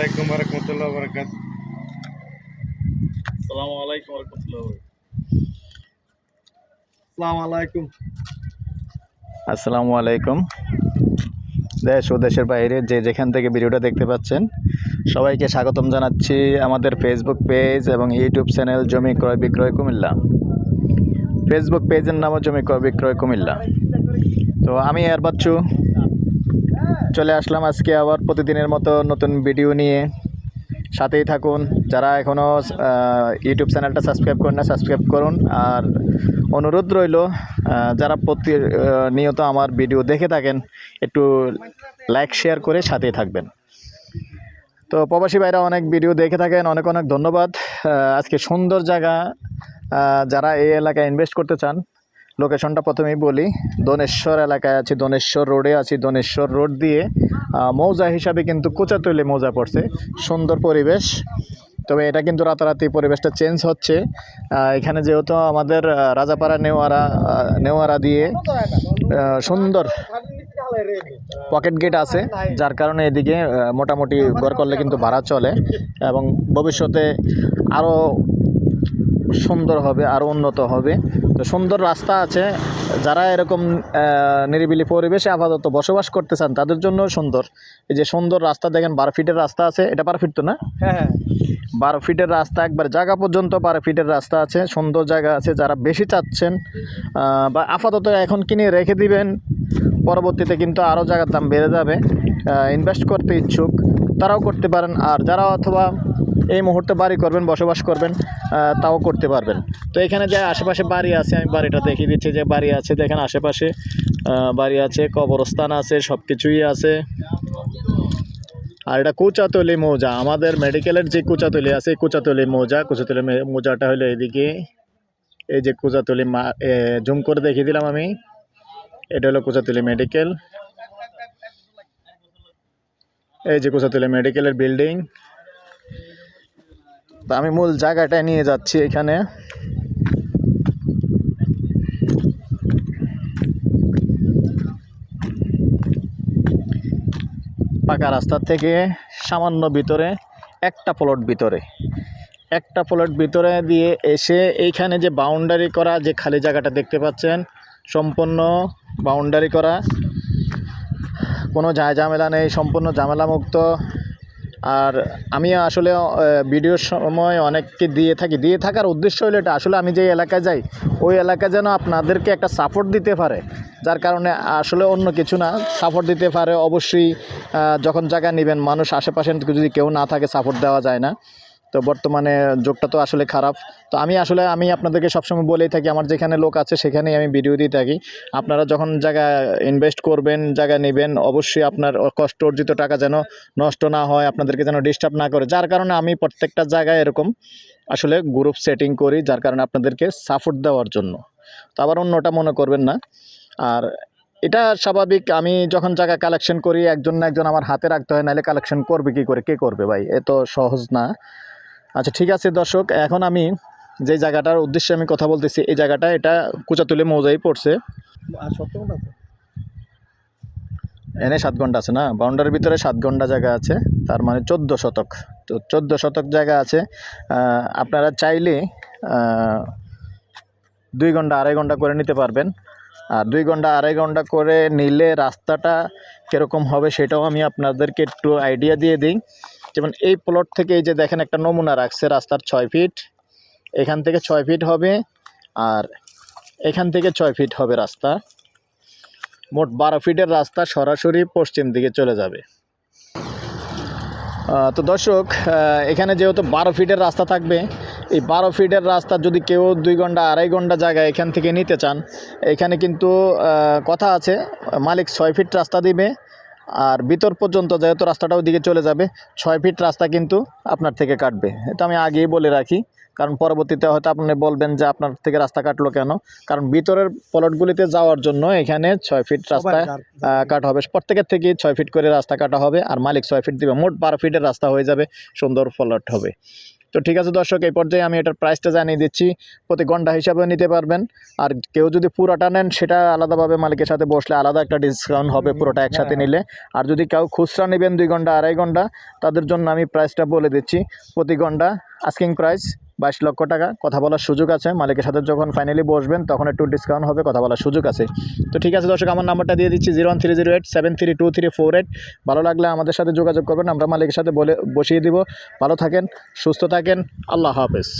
আলাইকুম রহমতুল্লাহ বরকাত আসসালামু আলাইকুম রহমতুল্লাহ আলাইকুম। আসসালামু আলাইকুম। দেশ ও দেশের বাইরে যে যেখান থেকে ভিডিওটা দেখতে পাচ্ছেন সবাইকে স্বাগতম জানাচ্ছি আমাদের ফেসবুক পেজ এবং ইউটিউব চ্যানেল জমি ক্রয় বিক্রয় কুমিল্লা। ফেসবুক পেজের নামও জমি ক্রয় বিক্রয় কুমিল্লা। তো আমি এর বাচ্চু চলে আসলাম আজকে আবার প্রতিদিনের মতো নতুন ভিডিও নিয়ে। সাথেই থাকুন। যারা এখনও ইউটিউব চ্যানেলটা সাবস্ক্রাইব করেন না সাবস্ক্রাইব করুন। আর অনুরোধ রইল যারা প্রতি নিয়ত আমার ভিডিও দেখে থাকেন, একটু লাইক শেয়ার করে সাথেই থাকবেন। তো প্রবাসী ভাইরা, অনেক ভিডিও দেখে থাকেন, অনেক অনেক ধন্যবাদ। আজকে সুন্দর জায়গা যারা এই এলাকায় ইনভেস্ট করতে চান লোকেশনটা প্রথমেই বলি, দনেশ্বর এলাকায় আছি, দনেশ্বর রোডে আছি, দনেশ্বর রোড দিয়ে মৌজা হিসাবে কিন্তু কোচাতলি মৌজা পড়ছে, সুন্দর পরিবেশ। তবে এটা কিন্তু রাতারাতি পরিবেশটা চেঞ্জ হচ্ছে। এখানে যেহেতু আমাদের রাজাপাড়া নেওয়ারা নেওয়ারা দিয়ে সুন্দর পকেট গেট আছে, যার কারণে এদিকে মোটামুটি ঘর করলে কিন্তু ভাড়া চলে এবং ভবিষ্যতে আরও সুন্দর হবে আরও উন্নত হবে। তো সুন্দর রাস্তা আছে। যারা এরকম নিরিবিলি পরিবেশে আপাতত বসবাস করতে চান তাদের জন্য সুন্দর। এই যে সুন্দর রাস্তা দেখেন বারো ফিটের রাস্তা আছে। এটা বারো ফিট তো না? হ্যাঁ হ্যাঁ। বারো ফিটের রাস্তা একবার জায়গা পর্যন্ত বারো ফিটের রাস্তা আছে। সুন্দর জায়গা আছে। যারা বেশি চাচ্ছেন বা আপাতত এখন কিনে রেখে দিবেন পরবর্তীতে কিন্তু আরও জায়গার দাম বেড়ে যাবে। ইনভেস্ট করতে ইচ্ছুক তারাও করতে পারেন। আর যারা অথবা এই মুহূর্তে বাড়ি করবেন, বসবাস করবেন তাও করতে পারবেন। তো এখানে যে আশেপাশে বাড়ি আছে, আমি বাড়িটা দেখিয়ে দিচ্ছি যে বাড়ি আছে, দেখেন আশেপাশে বাড়ি আছে, কবরস্থান আছে সব কিছুই আছে। আর এটা কুচাতলি মৌজা, আমাদের মেডিকেলের যে কুচাতলি আছে কুচাতলি মৌজা, কুচাতলি মৌজাটা হলো এদিকে, এই যে কুচাতলি মা জুম করে দেখিয়ে দিলাম আমি। এটা হলো কুচাতলি মেডিকেল। এই যে কুচাতলি মেডিকেলের বিল্ডিং। তা আমি মূল জায়গাটা নিয়ে যাচ্ছি এখানে। পাকা রাস্তার থেকে সামান্য ভিতরে, একটা প্লট ভিতরে। একটা প্লট ভিতরে দিয়ে এসে এইখানে যে বাউন্ডারি করা, যে খালি জায়গাটা দেখতে পাচ্ছেন, সম্পূর্ণ বাউন্ডারি করা। কোনো ঝামেলা নেই, সম্পূর্ণ ঝামেলামুক্ত। আর আমি আসলে ভিডিওর সময় অনেককে দিয়ে থাকি। দিয়ে থাকার উদ্দেশ্য হলো এটা। আসলে আমি যে এলাকায় যাই, ওই এলাকায় যেন আপনাদেরকে একটা সাপোর্ট দিতে পারে। যার কারণে আসলে অন্য কিছু না সাপোর্ট দিতে পারে। অবশ্যই যখন জায়গা নেবেন, মানুষ আশেপাশে যদি কেউ না থাকে সাপোর্ট দেওয়া যায় না। তো বর্তমানে যোগটা তো আসলে খারাপ। তো আমি আসলে, আমি আপনাদেরকে সবসময় বলেই থাকি, আমার যেখানে লোক আছে সেখানেই আমি ভিডিও দিয়ে থাকি। আপনারা যখন জায়গা ইনভেস্ট করবেন, জায়গা নেবেন, অবশ্যই আপনার কষ্ট অর্জিত টাকা যেন নষ্ট না হয়, আপনাদেরকে যেন ডিস্টার্ব না করে। যার কারণে আমি প্রত্যেকটা জায়গায় এরকম আসলে গ্রুপ সেটিং করি, যার কারণে আপনাদেরকে সাপোর্ট দেওয়ার জন্য। তো আবার অন্যটা মনে করবেন না। আর এটা স্বাভাবিক, আমি যখন জায়গা কালেকশন করি, একজন না একজন আমার হাতে রাখতে হয়, নাহলে কালেকশন করবে কি করে, কে করবে ভাই? এত সহজ না। আচ্ছা ঠিক আছে দর্শক এখন আমি যে জায়গাটার উদ্দেশ্যে আমি কথা বলতেছি এই জায়গাটা এটা কুচাতুলে মৌজাই পড়ছে। এনে সাত ঘণ্টা আছে না? বাউন্ডারির ভিতরে সাত ঘণ্টা জায়গা আছে তার মানে চোদ্দ শতক। তো চোদ্দ শতক জায়গা আছে। আপনারা চাইলে দুই ঘণ্টা আড়াই ঘণ্টা করে নিতে পারবেন। আর দুই ঘণ্টা আড়াই ঘণ্টা করে নিলে রাস্তাটা কীরকম হবে সেটাও আমি আপনাদেরকে একটু আইডিয়া দিয়ে দিই। যেমন এই প্লট থেকে এই যে দেখেন একটা নমুনা রাখছে রাস্তার ছয় ফিট এখান থেকে ছয় ফিট হবে আর এখান থেকে ছয় ফিট হবে রাস্তা। মোট বারো ফিটের রাস্তা সরাসরি পশ্চিম দিকে চলে যাবে। তো দর্শক এখানে যেহেতু বারো ফিটের রাস্তা থাকবে, এই বারো ফিটের রাস্তা যদি কেউ দুই ঘণ্টা, আড়াই ঘণ্টা জায়গা এখান থেকে নিতে চান, এখানে কিন্তু কথা আছে, মালিক ছয় ফিট রাস্তা দিবে। আর ভিতর পর্যন্ত যেহেতু রাস্তাটা ওদিকে চলে যাবে ছয় ফিট রাস্তা কিন্তু আপনার থেকে কাটবে। এটা আমি আগেই বলে রাখি কারণ পরবর্তীতে হয়তো আপনি বলবেন যে আপনার থেকে রাস্তা কাটলো কেন? কারণ ভিতরের প্লটগুলিতে যাওয়ার জন্য এখানে ছয় ফিট রাস্তা কাটা হবে। প্রত্যেকের থেকে ছয় ফিট করে রাস্তা কাটা হবে আর মালিক ছয় ফিট দিবে। মোট বারো ফিটের রাস্তা হয়ে যাবে সুন্দর প্লট হবে। তো ঠিক আছে দর্শক এই পর্যায়ে আমি এটার প্রাইসটা জানিয়ে দিচ্ছি। প্রতি ঘণ্টা হিসাবে নিতে পারবেন। আর কেউ যদি পুরোটা নেন সেটা আলাদাভাবে মালিকের সাথে বসলে আলাদা একটা ডিসকাউন্ট হবে পুরোটা একসাথে নিলে। আর যদি কেউ খুচরা নেবেন দুই ঘণ্টা আড়াই ঘণ্টা তাদের জন্য আমি প্রাইসটা বলে দিচ্ছি। প্রতি ঘণ্টা আস্কিং প্রাইস বাইশ লক্ষ টাকা। কথা বলার সুযোগ আছে। মালিকের সাথে যখন ফাইনালি বসবেন, তখন একটু ডিসকাউন্ট হবে, কথা বলার সুযোগ আছে। তো ঠিক আছে দর্শক, আমার নাম্বারটা দিয়ে দিচ্ছি zero one three zero eight seven three two three four eight ভালো লাগলে আমাদের সাথে যোগাযোগ করবেন। আমরা মালিকের সাথে বলে, বসিয়ে দিব। ভালো থাকেন, সুস্থ থাকেন। আল্লাহ হাফেজ।